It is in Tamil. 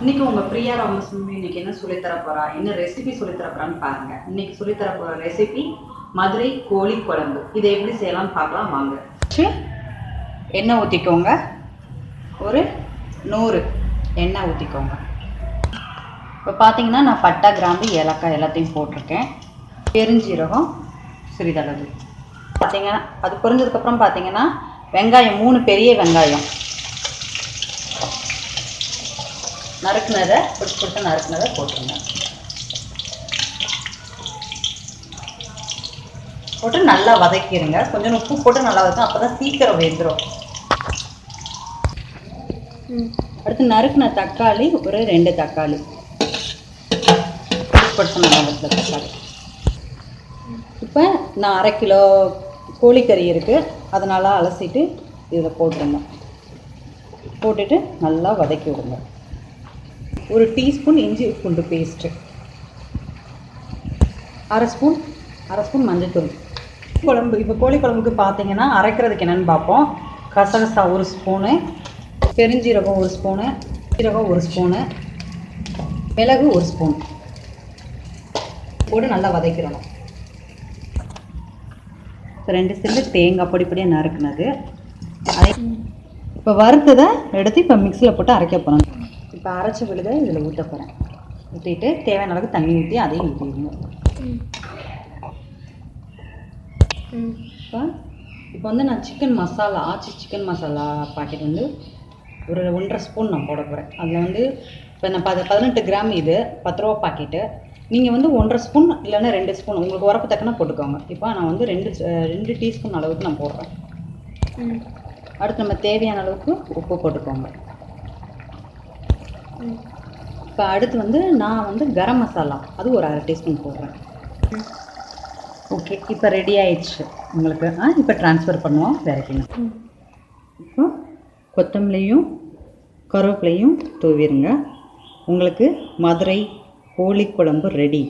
இன்னைக்கு உங்க பிரியா ராமசுமி இன்னைக்கு என்ன சொல்லித் தர போறா? என்ன ரெசிபி சொல்லித் தர போறான்னு பாருங்க. இன்னைக்கு சொல்லித் தர போற ரெசிபி மதுரை கோழி குழம்பு. இதை எப்படி செய்யலாம்னு பார்க்கலாம் வாங்க. எண்ணெய் ஊற்றிக்கோங்க ஒரு நூறு எண்ணெய் ஊற்றிக்கோங்க இப்போ பார்த்தீங்கன்னா நான் பட்டா கிராம்பு ஏலக்காய் எல்லாத்தையும் போட்டிருக்கேன். பெருஞ்சீரகம் சிறிதளவு. பார்த்தீங்கன்னா அது பொரிஞ்சதுக்கப்புறம் பார்த்தீங்கன்னா வெங்காயம் மூணு பெரிய வெங்காயம். நறுக்குனதை பிடிச்சி பிடிச்சி நறுக்குனதை போட்டுருங்க. போட்டு நல்லா வதக்கிடுங்க கொஞ்சம் உப்பு போட்டு நல்லா வதக்கும் அப்போ தான் சீக்கிரம் வெந்துடும் அடுத்து நறுக்குன தக்காளி ஒரு ரெண்டு தக்காளி. பிடிச்சி நல்லா தக்காளி. இப்போ நான் அரை கிலோ கோழிக்கறி இருக்குது அதனால் அலசிட்டு இதில் போட்டுருங்க. போட்டுட்டு நல்லா வதக்கி விடுங்க. ஒரு டீஸ்பூன் இஞ்சி பூண்டு பேஸ்ட்டு அரை ஸ்பூன் அரை ஸ்பூன் மஞ்சள்தூள் குழம்பு இப்போ கோழி குழம்புக்கு பார்த்தீங்கன்னா அரைக்கிறதுக்கு என்னென்னு பார்ப்போம் கசகசா ஒரு ஸ்பூனு பெருஞ்சீரகம் ஒரு ஸ்பூனு சீரகம் ஒரு ஸ்பூனு மிளகு ஒரு ஸ்பூன். போட்டு நல்லா வதக்கிடணும். இப்போ ரெண்டு சில்லு தேங்காய் பொடி பொடியாக நறுக்குனது. அதை இப்போ வறுத்ததை எடுத்து இப்போ மிக்சியில் போட்டு அரைக்க போகிறோம் இப்போ அரைச்ச விழுதை இதில் ஊற்ற போகிறேன் ஊற்றிட்டு தேவையான அளவுக்கு தண்ணி ஊற்றி அதையும் ஊற்றிடுங்க இப்போ இப்போ வந்து நான் chicken masala Aachi chicken masala packet வந்து ஒரு ஒன்றரை ஸ்பூன் நான் போட போகிறேன் அதில் வந்து இப்போ நான் பத பதினெட்டு கிராம் இது பத்து ரூபா பாக்கெட்டு நீங்கள் வந்து ஒன்றரை ஸ்பூன் இல்லைன்னா ரெண்டு ஸ்பூன் உங்களுக்கு உரப்பு தக்கன போட்டுக்கோங்க. இப்போ நான் வந்து ரெண்டு ரெண்டு டீஸ்பூன் அளவுக்கு நான் போடுறேன். அடுத்து நம்ம தேவையான அளவுக்கு உப்பு போட்டுக்கோங்க. இப்போ அடுத்து வந்து நான் வந்து கரம் மசாலா. அது ஒரு அரை டீஸ்பூன் போடுறேன். ஓகே. இப்போ ரெடி ஆயிடுச்சு உங்களுக்கு. ஆ இப்போ ட்ரான்ஸ்ஃபர் பண்ணுவோம். வேறக்கிங்க இப்போ கொத்தமல்லியும் கருவேப்பிலையும் தூவிடுங்க. உங்களுக்கு மதுரை கோழி குழம்பு ரெடி